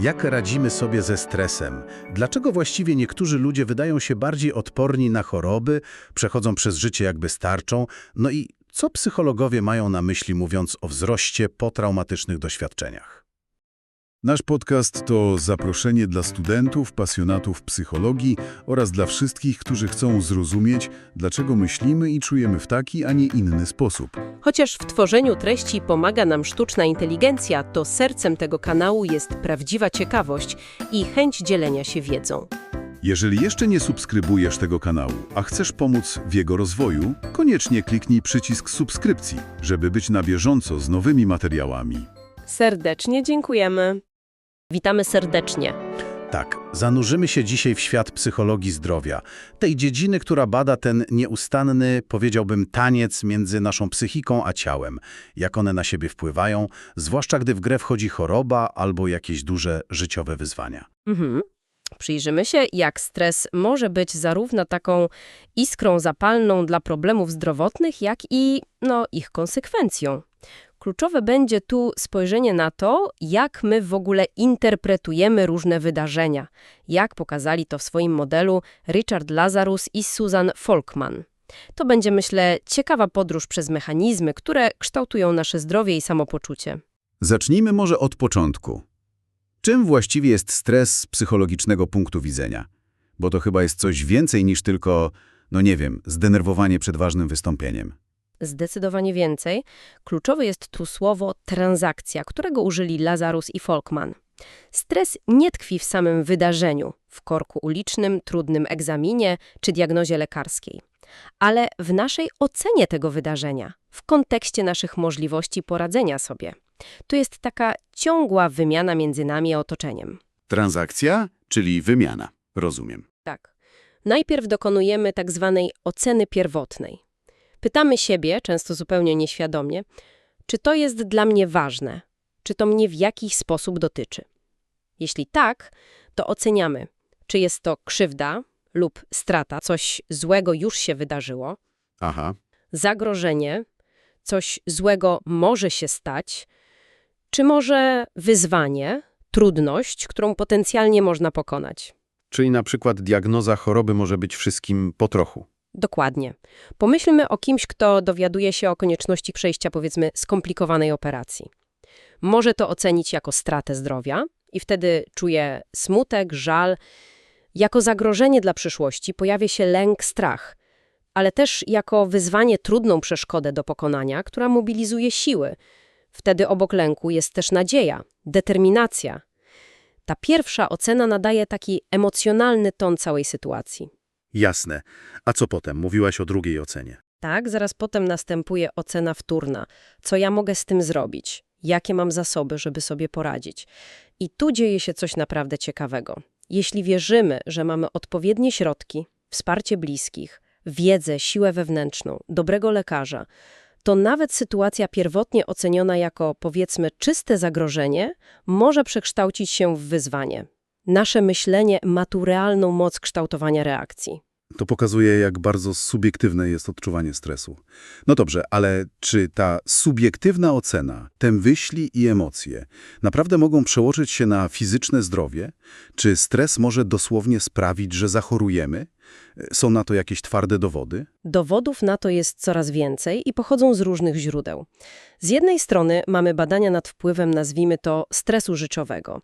Jak radzimy sobie ze stresem? Dlaczego właściwie niektórzy ludzie wydają się bardziej odporni na choroby, przechodzą przez życie jakby starczą? No i co psychologowie mają na myśli, mówiąc o wzroście po traumatycznych doświadczeniach? Nasz podcast to zaproszenie dla studentów, pasjonatów psychologii oraz dla wszystkich, którzy chcą zrozumieć, dlaczego myślimy i czujemy w taki, a nie inny sposób. Chociaż w tworzeniu treści pomaga nam sztuczna inteligencja, to sercem tego kanału jest prawdziwa ciekawość i chęć dzielenia się wiedzą. Jeżeli jeszcze nie subskrybujesz tego kanału, a chcesz pomóc w jego rozwoju, koniecznie kliknij przycisk subskrypcji, żeby być na bieżąco z nowymi materiałami. Serdecznie dziękujemy. Witamy serdecznie. Tak, zanurzymy się dzisiaj w świat psychologii zdrowia, tej dziedziny, która bada ten nieustanny, powiedziałbym, taniec między naszą psychiką a ciałem, jak one na siebie wpływają, zwłaszcza gdy w grę wchodzi choroba albo jakieś duże życiowe wyzwania. Mhm. Przyjrzymy się, jak stres może być zarówno taką iskrą zapalną dla problemów zdrowotnych, jak i no, ich konsekwencją. Kluczowe będzie tu spojrzenie na to, jak my w ogóle interpretujemy różne wydarzenia, jak pokazali to w swoim modelu Richard Lazarus i Susan Folkman. To będzie, myślę, ciekawa podróż przez mechanizmy, które kształtują nasze zdrowie i samopoczucie. Zacznijmy może od początku. Czym właściwie jest stres z psychologicznego punktu widzenia? Bo to chyba jest coś więcej niż tylko, no nie wiem, zdenerwowanie przed ważnym wystąpieniem. Zdecydowanie więcej. Kluczowe jest tu słowo transakcja, którego użyli Lazarus i Folkman. Stres nie tkwi w samym wydarzeniu, w korku ulicznym, trudnym egzaminie czy diagnozie lekarskiej, ale w naszej ocenie tego wydarzenia, w kontekście naszych możliwości poradzenia sobie. Tu jest taka ciągła wymiana między nami a otoczeniem. Transakcja, czyli wymiana. Rozumiem. Tak. Najpierw dokonujemy tak zwanej oceny pierwotnej. Pytamy siebie, często zupełnie nieświadomie, czy to jest dla mnie ważne, czy to mnie w jakiś sposób dotyczy. Jeśli tak, to oceniamy, czy jest to krzywda lub strata, coś złego już się wydarzyło, Aha. zagrożenie, coś złego może się stać, czy może wyzwanie, trudność, którą potencjalnie można pokonać. Czyli na przykład diagnoza choroby może być wszystkim po trochu. Dokładnie. Pomyślmy o kimś, kto dowiaduje się o konieczności przejścia, powiedzmy, skomplikowanej operacji. Może to ocenić jako stratę zdrowia i wtedy czuje smutek, żal. Jako zagrożenie dla przyszłości pojawia się lęk, strach, ale też jako wyzwanie trudną przeszkodę do pokonania, która mobilizuje siły. Wtedy obok lęku jest też nadzieja, determinacja. Ta pierwsza ocena nadaje taki emocjonalny ton całej sytuacji. Jasne. A co potem? Mówiłaś o drugiej ocenie. Tak, zaraz potem następuje ocena wtórna. Co ja mogę z tym zrobić? Jakie mam zasoby, żeby sobie poradzić? I tu dzieje się coś naprawdę ciekawego. Jeśli wierzymy, że mamy odpowiednie środki, wsparcie bliskich, wiedzę, siłę wewnętrzną, dobrego lekarza, to nawet sytuacja pierwotnie oceniona jako, powiedzmy, czyste zagrożenie, może przekształcić się w wyzwanie. Nasze myślenie ma tu realną moc kształtowania reakcji. To pokazuje, jak bardzo subiektywne jest odczuwanie stresu. No dobrze, ale czy ta subiektywna ocena, te myśli i emocje naprawdę mogą przełożyć się na fizyczne zdrowie? Czy stres może dosłownie sprawić, że zachorujemy? Są na to jakieś twarde dowody? Dowodów na to jest coraz więcej i pochodzą z różnych źródeł. Z jednej strony mamy badania nad wpływem, nazwijmy to, stresu życzowego.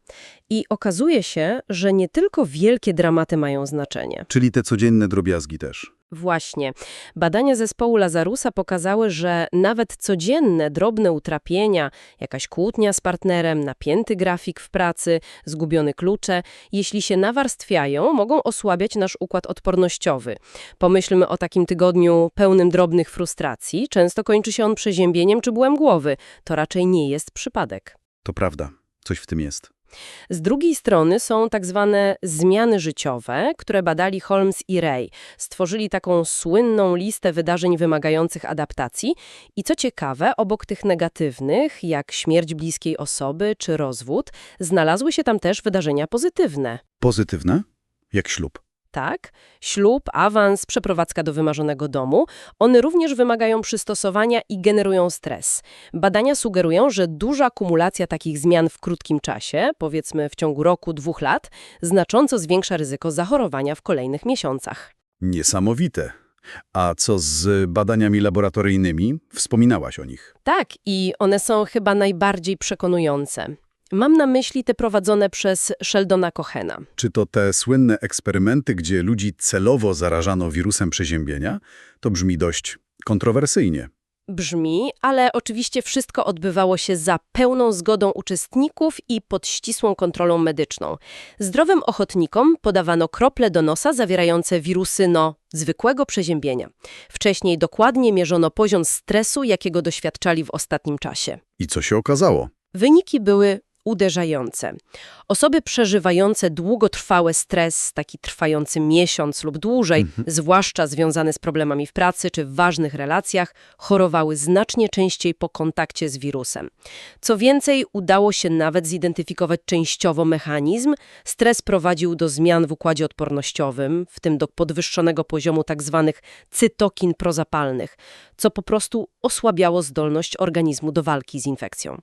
I okazuje się, że nie tylko wielkie dramaty mają znaczenie. Czyli te codzienne drobiazgi też. Właśnie. Badania zespołu Lazarusa pokazały, że nawet codzienne, drobne utrapienia, jakaś kłótnia z partnerem, napięty grafik w pracy, zgubione klucze, jeśli się nawarstwiają, mogą osłabiać nasz układ odpornościowy. Pomyślmy o takim tygodniu pełnym drobnych frustracji. Często kończy się on przeziębieniem czy bółem głowy. To raczej nie jest przypadek. To prawda, coś w tym jest. Z drugiej strony są tak zwane zmiany życiowe, które badali Holmes i Ray. Stworzyli taką słynną listę wydarzeń wymagających adaptacji i co ciekawe, obok tych negatywnych, jak śmierć bliskiej osoby czy rozwód, znalazły się tam też wydarzenia pozytywne. Pozytywne? Jak ślub. Tak, ślub, awans, przeprowadzka do wymarzonego domu, one również wymagają przystosowania i generują stres. Badania sugerują, że duża akumulacja takich zmian w krótkim czasie, powiedzmy w ciągu roku, dwóch lat, znacząco zwiększa ryzyko zachorowania w kolejnych miesiącach. Niesamowite. A co z badaniami laboratoryjnymi? Wspominałaś o nich. Tak, i one są chyba najbardziej przekonujące. Mam na myśli te prowadzone przez Sheldona Cohena. Czy to te słynne eksperymenty, gdzie ludzi celowo zarażano wirusem przeziębienia? To brzmi dość kontrowersyjnie. Brzmi, ale oczywiście wszystko odbywało się za pełną zgodą uczestników i pod ścisłą kontrolą medyczną. Zdrowym ochotnikom podawano krople do nosa zawierające wirusy no zwykłego przeziębienia. Wcześniej dokładnie mierzono poziom stresu, jakiego doświadczali w ostatnim czasie. I co się okazało? Wyniki były uderzające. Osoby przeżywające długotrwały stres, taki trwający miesiąc lub dłużej, zwłaszcza związany z problemami w pracy czy w ważnych relacjach, chorowały znacznie częściej po kontakcie z wirusem. Co więcej, udało się nawet zidentyfikować częściowo mechanizm. Stres prowadził do zmian w układzie odpornościowym, w tym do podwyższonego poziomu tzw. cytokin prozapalnych, co po prostu osłabiało zdolność organizmu do walki z infekcją.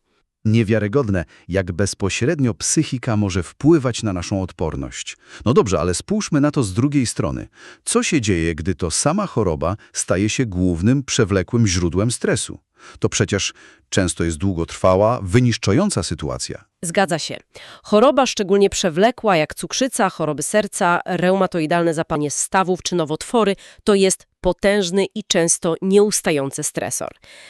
Niewiarygodne, jak bezpośrednio psychika może wpływać na naszą odporność. No dobrze, ale spójrzmy na to z drugiej strony. Co się dzieje, gdy to sama choroba staje się głównym, przewlekłym źródłem stresu? To przecież często jest długotrwała, wyniszczająca sytuacja. Zgadza się. Choroba szczególnie przewlekła, jak cukrzyca, choroby serca, reumatoidalne zapalenie stawów czy nowotwory, to jest potężny i często nieustający stresor.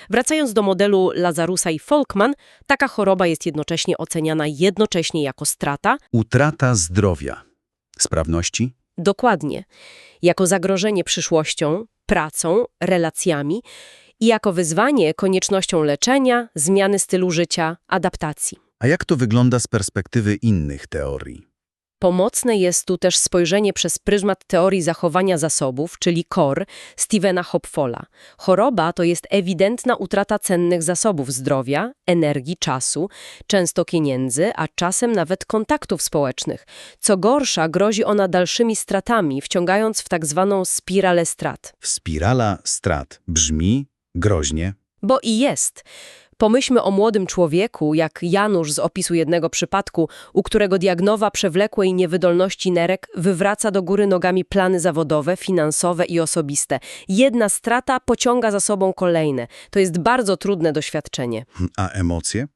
Wracając do modelu Lazarusa i Folkman, taka choroba jest jednocześnie oceniana jednocześnie jako strata, Utrata zdrowia. Sprawności? dokładnie, jako zagrożenie przyszłością, pracą, relacjami i jako wyzwanie koniecznością leczenia, zmiany stylu życia, adaptacji. A jak to wygląda z perspektywy innych teorii? Pomocne jest tu też spojrzenie przez pryzmat teorii zachowania zasobów, czyli KOR, Stevena Hopfola. Choroba to jest ewidentna utrata cennych zasobów zdrowia, energii, czasu, często pieniędzy, a czasem nawet kontaktów społecznych. Co gorsza, grozi ona dalszymi stratami, wciągając w tak zwaną spiralę strat. Spirala strat brzmi groźnie. Bo i jest. Pomyślmy o młodym człowieku, jak Janusz z opisu jednego przypadku, u którego diagnoza przewlekłej niewydolności nerek wywraca do góry nogami plany zawodowe, finansowe i osobiste. Jedna strata pociąga za sobą kolejne. To jest bardzo trudne doświadczenie. A emocje?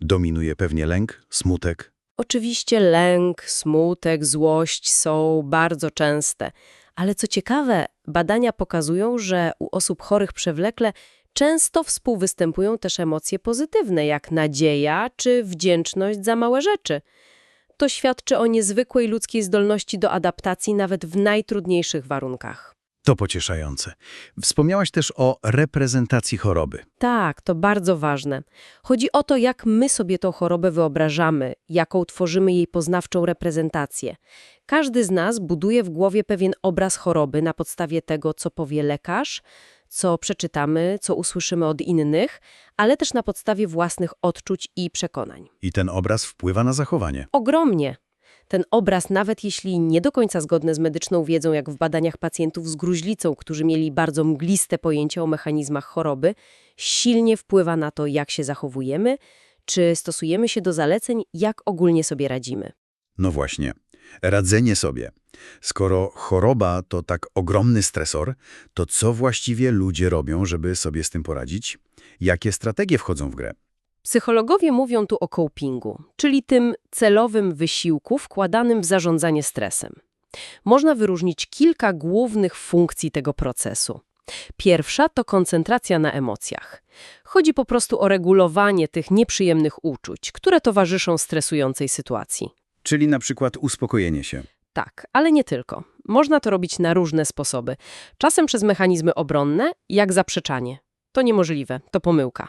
Dominuje pewnie lęk, smutek. Oczywiście lęk, smutek, złość są bardzo częste. Ale co ciekawe, badania pokazują, że u osób chorych przewlekle często współwystępują też emocje pozytywne, jak nadzieja czy wdzięczność za małe rzeczy. To świadczy o niezwykłej ludzkiej zdolności do adaptacji nawet w najtrudniejszych warunkach. To pocieszające. Wspomniałaś też o reprezentacji choroby. Tak, to bardzo ważne. Chodzi o to, jak my sobie tą chorobę wyobrażamy, jaką tworzymy jej poznawczą reprezentację. Każdy z nas buduje w głowie pewien obraz choroby na podstawie tego, co powie lekarz, co przeczytamy, co usłyszymy od innych, ale też na podstawie własnych odczuć i przekonań. I ten obraz wpływa na zachowanie. Ogromnie. Ten obraz, nawet jeśli nie do końca zgodny z medyczną wiedzą, jak w badaniach pacjentów z gruźlicą, którzy mieli bardzo mgliste pojęcie o mechanizmach choroby, silnie wpływa na to, jak się zachowujemy, czy stosujemy się do zaleceń, jak ogólnie sobie radzimy. No właśnie, radzenie sobie. Skoro choroba to tak ogromny stresor, to co właściwie ludzie robią, żeby sobie z tym poradzić? Jakie strategie wchodzą w grę? Psychologowie mówią tu o copingu, czyli tym celowym wysiłku wkładanym w zarządzanie stresem. Można wyróżnić kilka głównych funkcji tego procesu. Pierwsza to koncentracja na emocjach. Chodzi po prostu o regulowanie tych nieprzyjemnych uczuć, które towarzyszą stresującej sytuacji. Czyli na przykład uspokojenie się. Tak, ale nie tylko. Można to robić na różne sposoby. Czasem przez mechanizmy obronne, jak zaprzeczanie. To niemożliwe, to pomyłka.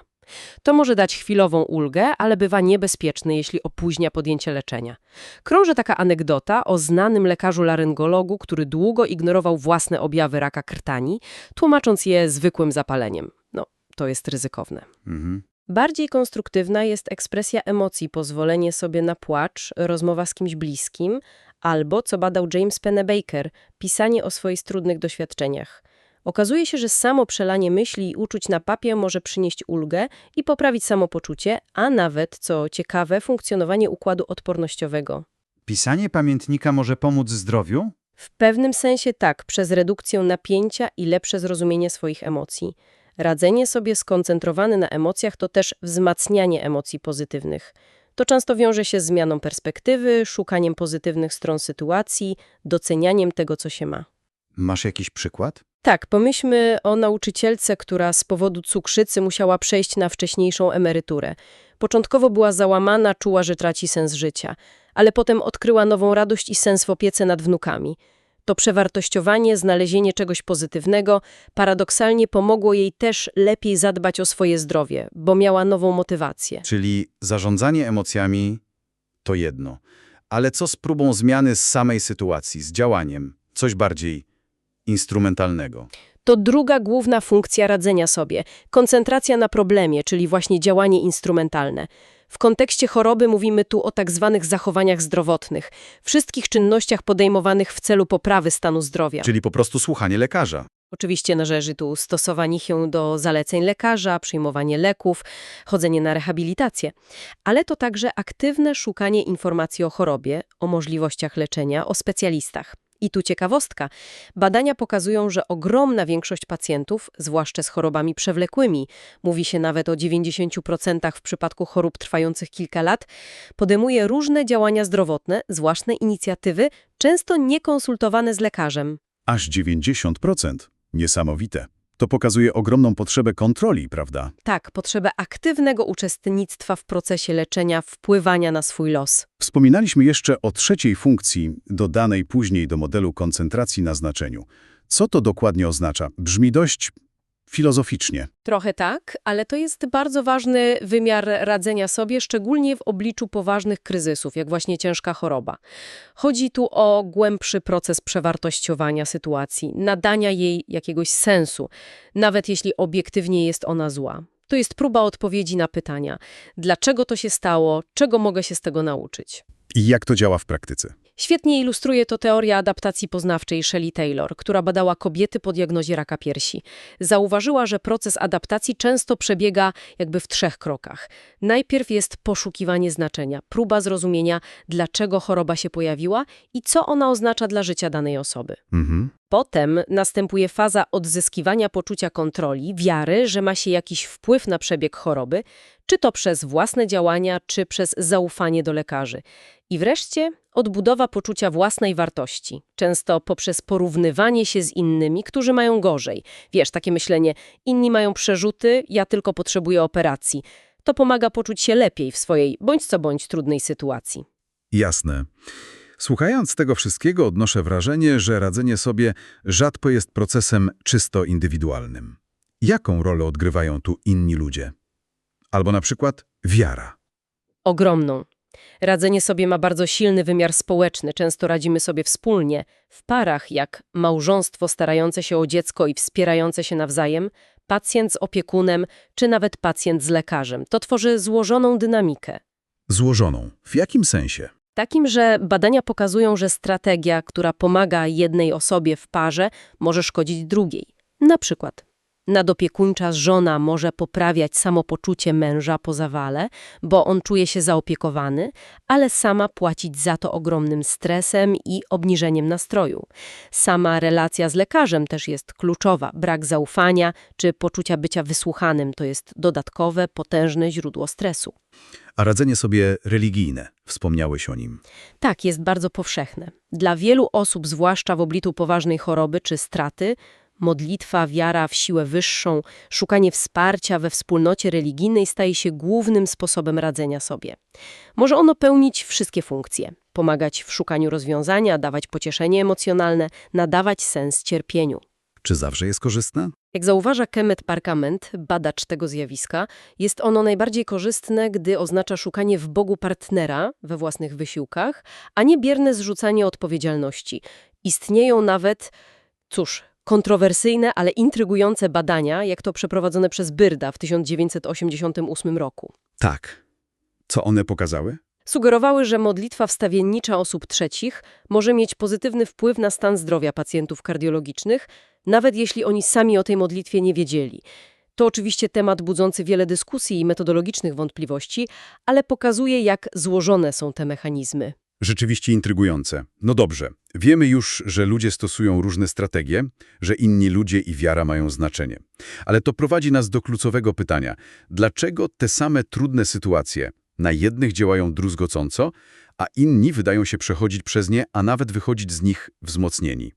To może dać chwilową ulgę, ale bywa niebezpieczne, jeśli opóźnia podjęcie leczenia. Krąży taka anegdota o znanym lekarzu laryngologu, który długo ignorował własne objawy raka krtani, tłumacząc je zwykłym zapaleniem. No, to jest ryzykowne. Mhm. Bardziej konstruktywna jest ekspresja emocji, pozwolenie sobie na płacz, rozmowa z kimś bliskim, Albo, co badał James Pennebaker, pisanie o swoich trudnych doświadczeniach. Okazuje się, że samo przelanie myśli i uczuć na papier może przynieść ulgę i poprawić samopoczucie, a nawet, co ciekawe, funkcjonowanie układu odpornościowego. Pisanie pamiętnika może pomóc zdrowiu? W pewnym sensie tak, przez redukcję napięcia i lepsze zrozumienie swoich emocji. Radzenie sobie skoncentrowane na emocjach to też wzmacnianie emocji pozytywnych. To często wiąże się z zmianą perspektywy, szukaniem pozytywnych stron sytuacji, docenianiem tego, co się ma. Masz jakiś przykład? Tak, pomyślmy o nauczycielce, która z powodu cukrzycy musiała przejść na wcześniejszą emeryturę. Początkowo była załamana, czuła, że traci sens życia, ale potem odkryła nową radość i sens w opiece nad wnukami. To przewartościowanie, znalezienie czegoś pozytywnego paradoksalnie pomogło jej też lepiej zadbać o swoje zdrowie, bo miała nową motywację. Czyli zarządzanie emocjami to jedno. Ale co z próbą zmiany z samej sytuacji, z działaniem? Coś bardziej instrumentalnego. To druga główna funkcja radzenia sobie koncentracja na problemie, czyli właśnie działanie instrumentalne. W kontekście choroby mówimy tu o tak zwanych zachowaniach zdrowotnych, wszystkich czynnościach podejmowanych w celu poprawy stanu zdrowia. Czyli po prostu słuchanie lekarza. Oczywiście należy tu stosowanie się do zaleceń lekarza, przyjmowanie leków, chodzenie na rehabilitację, ale to także aktywne szukanie informacji o chorobie, o możliwościach leczenia, o specjalistach. I tu ciekawostka. Badania pokazują, że ogromna większość pacjentów, zwłaszcza z chorobami przewlekłymi, mówi się nawet o 90% w przypadku chorób trwających kilka lat, podejmuje różne działania zdrowotne, z własnej inicjatywy, często niekonsultowane z lekarzem. Aż 90%. Niesamowite. To pokazuje ogromną potrzebę kontroli, prawda? Tak, potrzebę aktywnego uczestnictwa w procesie leczenia, wpływania na swój los. Wspominaliśmy jeszcze o trzeciej funkcji, dodanej później do modelu koncentracji na znaczeniu. Co to dokładnie oznacza? Brzmi dość filozoficznie. Trochę tak, ale to jest bardzo ważny wymiar radzenia sobie, szczególnie w obliczu poważnych kryzysów, jak właśnie ciężka choroba. Chodzi tu o głębszy proces przewartościowania sytuacji, nadania jej jakiegoś sensu, nawet jeśli obiektywnie jest ona zła. To jest próba odpowiedzi na pytania, dlaczego to się stało, czego mogę się z tego nauczyć. I jak to działa w praktyce? Świetnie ilustruje to teoria adaptacji poznawczej Shelley Taylor, która badała kobiety po diagnozie raka piersi. Zauważyła, że proces adaptacji często przebiega jakby w trzech krokach. Najpierw jest poszukiwanie znaczenia, próba zrozumienia, dlaczego choroba się pojawiła i co ona oznacza dla życia danej osoby. Mhm. Potem następuje faza odzyskiwania poczucia kontroli, wiary, że ma się jakiś wpływ na przebieg choroby, czy to przez własne działania, czy przez zaufanie do lekarzy. I wreszcie odbudowa poczucia własnej wartości, często poprzez porównywanie się z innymi, którzy mają gorzej. Wiesz, takie myślenie, inni mają przerzuty, ja tylko potrzebuję operacji. To pomaga poczuć się lepiej w swojej bądź co bądź trudnej sytuacji. Jasne. Słuchając tego wszystkiego odnoszę wrażenie, że radzenie sobie rzadko jest procesem czysto indywidualnym. Jaką rolę odgrywają tu inni ludzie? Albo na przykład wiara. ogromną. Radzenie sobie ma bardzo silny wymiar społeczny, często radzimy sobie wspólnie, w parach jak małżeństwo starające się o dziecko i wspierające się nawzajem, pacjent z opiekunem, czy nawet pacjent z lekarzem. To tworzy złożoną dynamikę. Złożoną. W jakim sensie? Takim, że badania pokazują, że strategia, która pomaga jednej osobie w parze, może szkodzić drugiej. Na przykład nadopiekuńcza żona może poprawiać samopoczucie męża po zawale, bo on czuje się zaopiekowany, ale sama płacić za to ogromnym stresem i obniżeniem nastroju. Sama relacja z lekarzem też jest kluczowa. Brak zaufania czy poczucia bycia wysłuchanym to jest dodatkowe, potężne źródło stresu. A radzenie sobie religijne. Wspomniałeś o nim. Tak, jest bardzo powszechne. Dla wielu osób, zwłaszcza w obliczu poważnej choroby czy straty, modlitwa, wiara w siłę wyższą, szukanie wsparcia we wspólnocie religijnej staje się głównym sposobem radzenia sobie. Może ono pełnić wszystkie funkcje. Pomagać w szukaniu rozwiązania, dawać pocieszenie emocjonalne, nadawać sens cierpieniu. Czy zawsze jest korzystne? Jak zauważa Kemet Parkament, badacz tego zjawiska, jest ono najbardziej korzystne, gdy oznacza szukanie w Bogu partnera we własnych wysiłkach, a nie bierne zrzucanie odpowiedzialności. Istnieją nawet, cóż, kontrowersyjne, ale intrygujące badania, jak to przeprowadzone przez Byrda w 1988 roku. Tak. Co one pokazały? Sugerowały, że modlitwa wstawiennicza osób trzecich może mieć pozytywny wpływ na stan zdrowia pacjentów kardiologicznych, nawet jeśli oni sami o tej modlitwie nie wiedzieli. To oczywiście temat budzący wiele dyskusji i metodologicznych wątpliwości, ale pokazuje, jak złożone są te mechanizmy. Rzeczywiście intrygujące. No dobrze, wiemy już, że ludzie stosują różne strategie, że inni ludzie i wiara mają znaczenie. Ale to prowadzi nas do kluczowego pytania. Dlaczego te same trudne sytuacje na jednych działają druzgocąco, a inni wydają się przechodzić przez nie, a nawet wychodzić z nich wzmocnieni?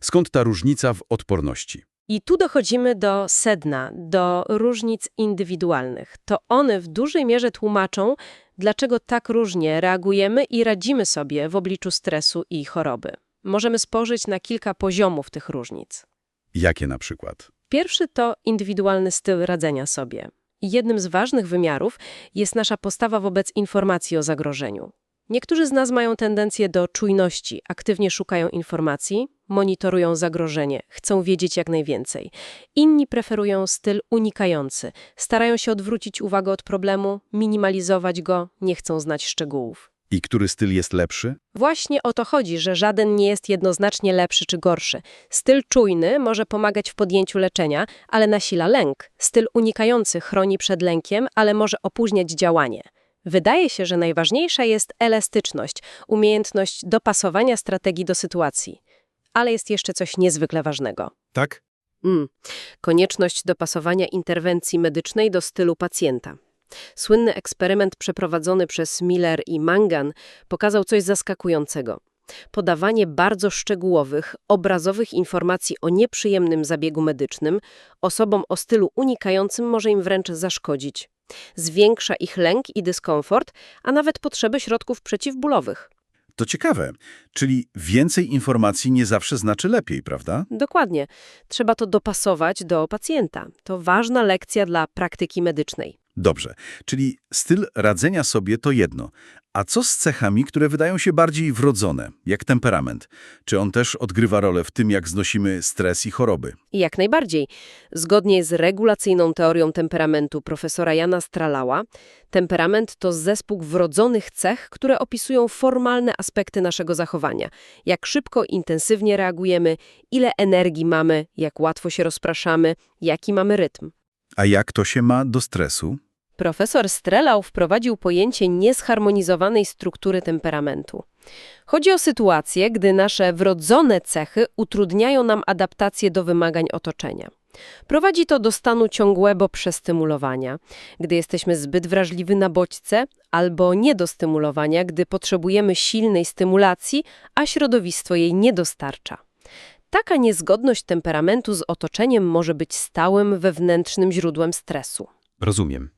Skąd ta różnica w odporności? I tu dochodzimy do sedna, do różnic indywidualnych. To one w dużej mierze tłumaczą, dlaczego tak różnie reagujemy i radzimy sobie w obliczu stresu i choroby. Możemy spojrzeć na kilka poziomów tych różnic. Jakie na przykład? Pierwszy to indywidualny styl radzenia sobie. Jednym z ważnych wymiarów jest nasza postawa wobec informacji o zagrożeniu. Niektórzy z nas mają tendencję do czujności, aktywnie szukają informacji, monitorują zagrożenie, chcą wiedzieć jak najwięcej. Inni preferują styl unikający, starają się odwrócić uwagę od problemu, minimalizować go, nie chcą znać szczegółów. I który styl jest lepszy? Właśnie o to chodzi, że żaden nie jest jednoznacznie lepszy czy gorszy. Styl czujny może pomagać w podjęciu leczenia, ale nasila lęk. Styl unikający chroni przed lękiem, ale może opóźniać działanie. Wydaje się, że najważniejsza jest elastyczność, umiejętność dopasowania strategii do sytuacji. Ale jest jeszcze coś niezwykle ważnego. Tak? Mm. Konieczność dopasowania interwencji medycznej do stylu pacjenta. Słynny eksperyment przeprowadzony przez Miller i Mangan pokazał coś zaskakującego. Podawanie bardzo szczegółowych, obrazowych informacji o nieprzyjemnym zabiegu medycznym osobom o stylu unikającym może im wręcz zaszkodzić. Zwiększa ich lęk i dyskomfort, a nawet potrzeby środków przeciwbólowych. To ciekawe. Czyli więcej informacji nie zawsze znaczy lepiej, prawda? Dokładnie. Trzeba to dopasować do pacjenta. To ważna lekcja dla praktyki medycznej. Dobrze. Czyli styl radzenia sobie to jedno. A co z cechami, które wydają się bardziej wrodzone, jak temperament? Czy on też odgrywa rolę w tym, jak znosimy stres i choroby? Jak najbardziej. Zgodnie z regulacyjną teorią temperamentu profesora Jana Stralała, temperament to zespół wrodzonych cech, które opisują formalne aspekty naszego zachowania. Jak szybko, intensywnie reagujemy, ile energii mamy, jak łatwo się rozpraszamy, jaki mamy rytm. A jak to się ma do stresu? Profesor Strelau wprowadził pojęcie niezharmonizowanej struktury temperamentu. Chodzi o sytuację, gdy nasze wrodzone cechy utrudniają nam adaptację do wymagań otoczenia. Prowadzi to do stanu ciągłego przestymulowania, gdy jesteśmy zbyt wrażliwi na bodźce, albo nie do stymulowania, gdy potrzebujemy silnej stymulacji, a środowisko jej nie dostarcza. Taka niezgodność temperamentu z otoczeniem może być stałym wewnętrznym źródłem stresu. Rozumiem.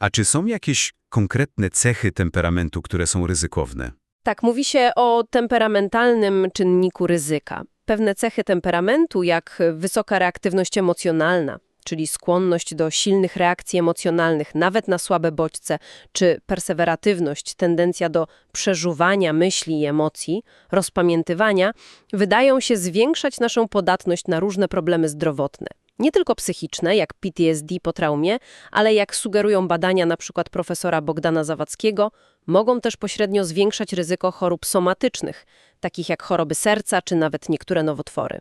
A czy są jakieś konkretne cechy temperamentu, które są ryzykowne? Tak, mówi się o temperamentalnym czynniku ryzyka. Pewne cechy temperamentu, jak wysoka reaktywność emocjonalna, czyli skłonność do silnych reakcji emocjonalnych nawet na słabe bodźce, czy perseweratywność, tendencja do przeżuwania myśli i emocji, rozpamiętywania, wydają się zwiększać naszą podatność na różne problemy zdrowotne. Nie tylko psychiczne, jak PTSD po traumie, ale jak sugerują badania np. profesora Bogdana Zawadzkiego, mogą też pośrednio zwiększać ryzyko chorób somatycznych, takich jak choroby serca czy nawet niektóre nowotwory.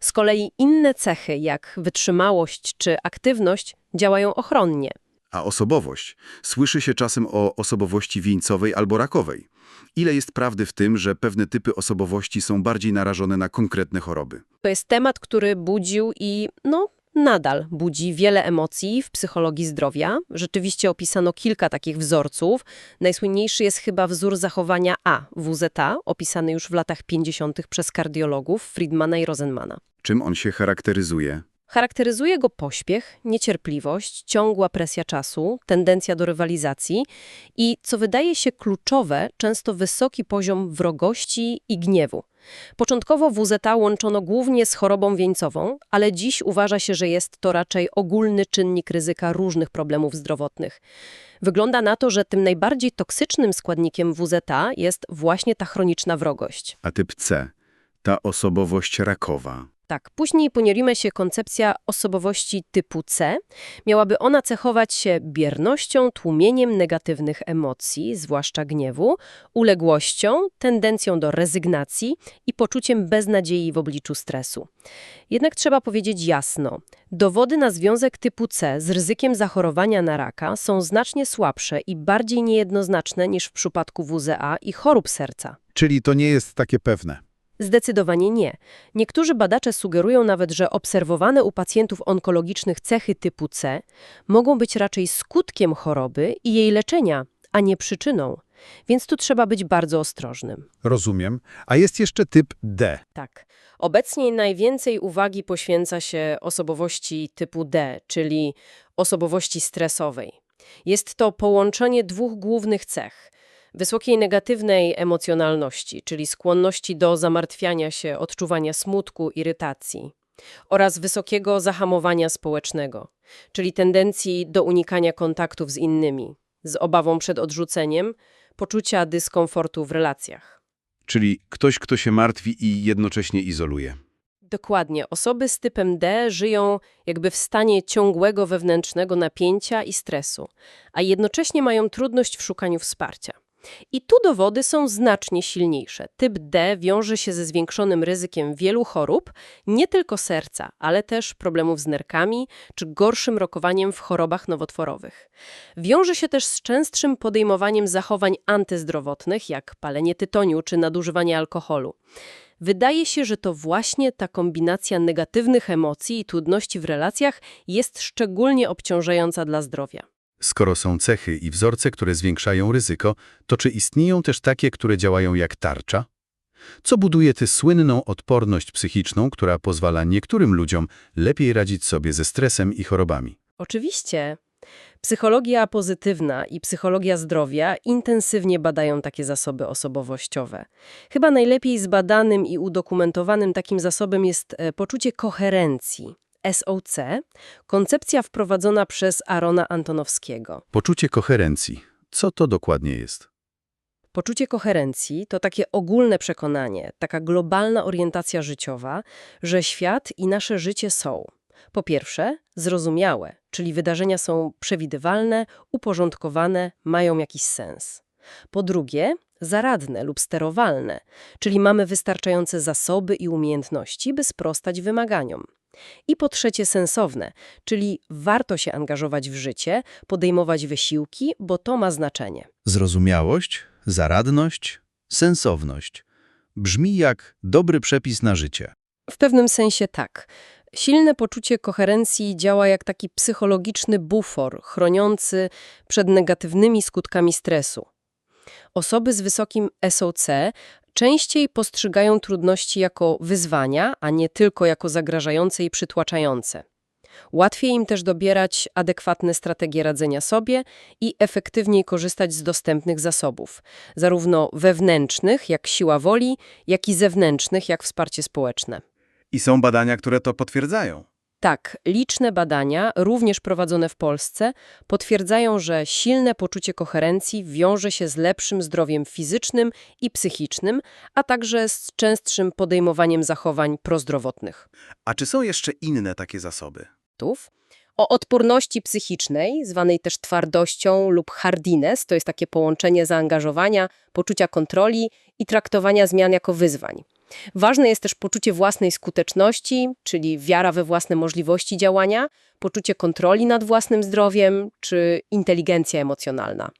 Z kolei inne cechy, jak wytrzymałość czy aktywność, działają ochronnie. A osobowość? Słyszy się czasem o osobowości wieńcowej albo rakowej. Ile jest prawdy w tym, że pewne typy osobowości są bardziej narażone na konkretne choroby? To jest temat, który budził i, no, nadal budzi wiele emocji w psychologii zdrowia. Rzeczywiście opisano kilka takich wzorców. Najsłynniejszy jest chyba wzór zachowania A, WZA, opisany już w latach 50. przez kardiologów Friedmana i Rosenmana. Czym on się charakteryzuje? Charakteryzuje go pośpiech, niecierpliwość, ciągła presja czasu, tendencja do rywalizacji i, co wydaje się kluczowe, często wysoki poziom wrogości i gniewu. Początkowo WZA łączono głównie z chorobą wieńcową, ale dziś uważa się, że jest to raczej ogólny czynnik ryzyka różnych problemów zdrowotnych. Wygląda na to, że tym najbardziej toksycznym składnikiem WZA jest właśnie ta chroniczna wrogość. A typ C? Ta osobowość rakowa. Tak, później po Nierimesie koncepcja osobowości typu C miałaby ona cechować się biernością, tłumieniem negatywnych emocji, zwłaszcza gniewu, uległością, tendencją do rezygnacji i poczuciem beznadziei w obliczu stresu. Jednak trzeba powiedzieć jasno, dowody na związek typu C z ryzykiem zachorowania na raka są znacznie słabsze i bardziej niejednoznaczne niż w przypadku WZA i chorób serca. Czyli to nie jest takie pewne. Zdecydowanie nie. Niektórzy badacze sugerują nawet, że obserwowane u pacjentów onkologicznych cechy typu C mogą być raczej skutkiem choroby i jej leczenia, a nie przyczyną. Więc tu trzeba być bardzo ostrożnym. Rozumiem. A jest jeszcze typ D. Tak. Obecnie najwięcej uwagi poświęca się osobowości typu D, czyli osobowości stresowej. Jest to połączenie dwóch głównych cech. Wysokiej negatywnej emocjonalności, czyli skłonności do zamartwiania się, odczuwania smutku, irytacji, oraz wysokiego zahamowania społecznego, czyli tendencji do unikania kontaktów z innymi, z obawą przed odrzuceniem, poczucia dyskomfortu w relacjach. Czyli ktoś, kto się martwi i jednocześnie izoluje. Dokładnie. Osoby z typem D żyją jakby w stanie ciągłego wewnętrznego napięcia i stresu, a jednocześnie mają trudność w szukaniu wsparcia. I tu dowody są znacznie silniejsze. Typ D wiąże się ze zwiększonym ryzykiem wielu chorób, nie tylko serca, ale też problemów z nerkami czy gorszym rokowaniem w chorobach nowotworowych. Wiąże się też z częstszym podejmowaniem zachowań antyzdrowotnych, jak palenie tytoniu czy nadużywanie alkoholu. Wydaje się, że to właśnie ta kombinacja negatywnych emocji i trudności w relacjach jest szczególnie obciążająca dla zdrowia. Skoro są cechy i wzorce, które zwiększają ryzyko, to czy istnieją też takie, które działają jak tarcza? Co buduje tę słynną odporność psychiczną, która pozwala niektórym ludziom lepiej radzić sobie ze stresem i chorobami? Oczywiście. Psychologia pozytywna i psychologia zdrowia intensywnie badają takie zasoby osobowościowe. Chyba najlepiej zbadanym i udokumentowanym takim zasobem jest e, poczucie koherencji. SOC, koncepcja wprowadzona przez Arona Antonowskiego. Poczucie koherencji. Co to dokładnie jest? Poczucie koherencji to takie ogólne przekonanie, taka globalna orientacja życiowa, że świat i nasze życie są po pierwsze zrozumiałe, czyli wydarzenia są przewidywalne, uporządkowane, mają jakiś sens. Po drugie zaradne lub sterowalne, czyli mamy wystarczające zasoby i umiejętności, by sprostać wymaganiom. I po trzecie sensowne, czyli warto się angażować w życie, podejmować wysiłki, bo to ma znaczenie. Zrozumiałość, zaradność, sensowność. Brzmi jak dobry przepis na życie. W pewnym sensie tak. Silne poczucie koherencji działa jak taki psychologiczny bufor chroniący przed negatywnymi skutkami stresu. Osoby z wysokim SOC częściej postrzegają trudności jako wyzwania, a nie tylko jako zagrażające i przytłaczające. Łatwiej im też dobierać adekwatne strategie radzenia sobie i efektywniej korzystać z dostępnych zasobów, zarówno wewnętrznych, jak siła woli, jak i zewnętrznych, jak wsparcie społeczne. I są badania, które to potwierdzają. Tak, liczne badania, również prowadzone w Polsce, potwierdzają, że silne poczucie koherencji wiąże się z lepszym zdrowiem fizycznym i psychicznym, a także z częstszym podejmowaniem zachowań prozdrowotnych. A czy są jeszcze inne takie zasoby? Tów. O odporności psychicznej, zwanej też twardością lub hardiness, to jest takie połączenie zaangażowania, poczucia kontroli i traktowania zmian jako wyzwań. Ważne jest też poczucie własnej skuteczności, czyli wiara we własne możliwości działania, poczucie kontroli nad własnym zdrowiem czy inteligencja emocjonalna.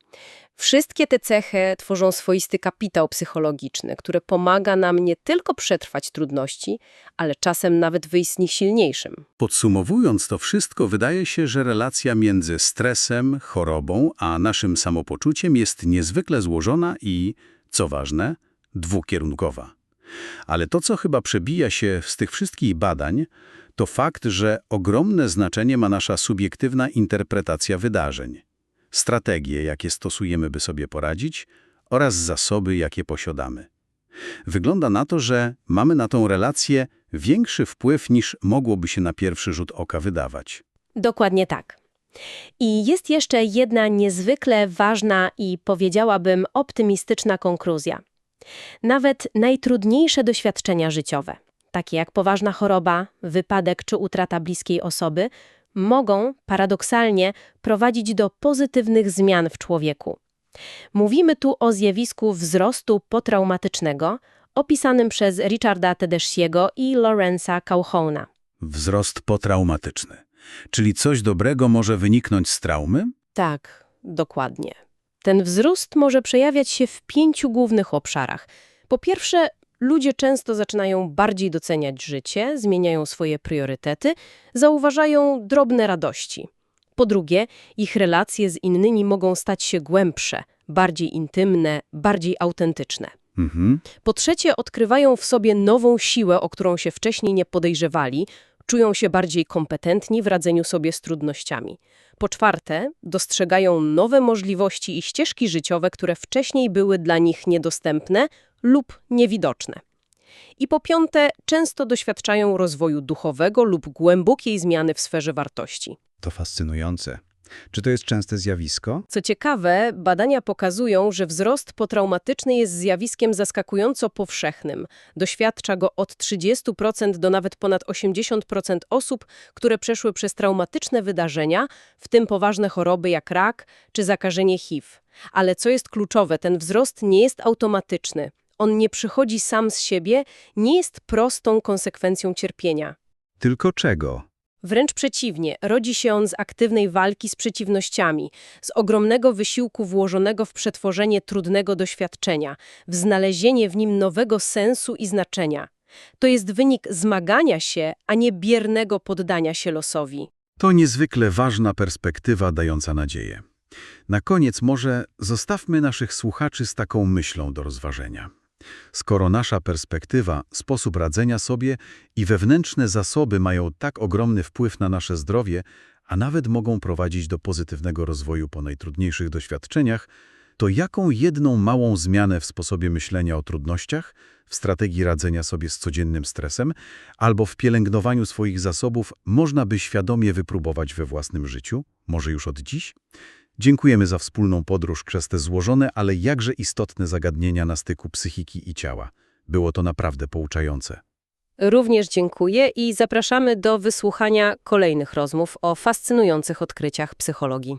Wszystkie te cechy tworzą swoisty kapitał psychologiczny, który pomaga nam nie tylko przetrwać trudności, ale czasem nawet wyjść z nich silniejszym. Podsumowując to wszystko, wydaje się, że relacja między stresem, chorobą, a naszym samopoczuciem jest niezwykle złożona i, co ważne, dwukierunkowa. Ale to, co chyba przebija się z tych wszystkich badań, to fakt, że ogromne znaczenie ma nasza subiektywna interpretacja wydarzeń. Strategie, jakie stosujemy, by sobie poradzić, oraz zasoby, jakie posiadamy. Wygląda na to, że mamy na tą relację większy wpływ niż mogłoby się na pierwszy rzut oka wydawać. Dokładnie tak. I jest jeszcze jedna niezwykle ważna i powiedziałabym optymistyczna konkluzja. Nawet najtrudniejsze doświadczenia życiowe, takie jak poważna choroba, wypadek czy utrata bliskiej osoby, mogą paradoksalnie prowadzić do pozytywnych zmian w człowieku. Mówimy tu o zjawisku wzrostu potraumatycznego, opisanym przez Richarda Tedeschiego i Lorenza Cauchona. Wzrost potraumatyczny. Czyli coś dobrego może wyniknąć z traumy? Tak, dokładnie. Ten wzrost może przejawiać się w pięciu głównych obszarach. Po pierwsze, ludzie często zaczynają bardziej doceniać życie, zmieniają swoje priorytety, zauważają drobne radości. Po drugie, ich relacje z innymi mogą stać się głębsze, bardziej intymne, bardziej autentyczne. Mhm. Po trzecie, odkrywają w sobie nową siłę, o którą się wcześniej nie podejrzewali, czują się bardziej kompetentni w radzeniu sobie z trudnościami. Po czwarte, dostrzegają nowe możliwości i ścieżki życiowe, które wcześniej były dla nich niedostępne lub niewidoczne. I po piąte, często doświadczają rozwoju duchowego lub głębokiej zmiany w sferze wartości. To fascynujące. Czy to jest częste zjawisko? Co ciekawe, badania pokazują, że wzrost potraumatyczny jest zjawiskiem zaskakująco powszechnym. Doświadcza go od 30% do nawet ponad 80% osób, które przeszły przez traumatyczne wydarzenia, w tym poważne choroby jak rak czy zakażenie HIV. Ale co jest kluczowe, ten wzrost nie jest automatyczny. On nie przychodzi sam z siebie, nie jest prostą konsekwencją cierpienia. Tylko czego? Wręcz przeciwnie, rodzi się on z aktywnej walki z przeciwnościami, z ogromnego wysiłku włożonego w przetworzenie trudnego doświadczenia, w znalezienie w nim nowego sensu i znaczenia. To jest wynik zmagania się, a nie biernego poddania się losowi. To niezwykle ważna perspektywa dająca nadzieję. Na koniec może zostawmy naszych słuchaczy z taką myślą do rozważenia. Skoro nasza perspektywa, sposób radzenia sobie i wewnętrzne zasoby mają tak ogromny wpływ na nasze zdrowie, a nawet mogą prowadzić do pozytywnego rozwoju po najtrudniejszych doświadczeniach, to jaką jedną małą zmianę w sposobie myślenia o trudnościach, w strategii radzenia sobie z codziennym stresem albo w pielęgnowaniu swoich zasobów można by świadomie wypróbować we własnym życiu, może już od dziś? Dziękujemy za wspólną podróż przez te złożone, ale jakże istotne zagadnienia na styku psychiki i ciała. Było to naprawdę pouczające. Również dziękuję i zapraszamy do wysłuchania kolejnych rozmów o fascynujących odkryciach psychologii.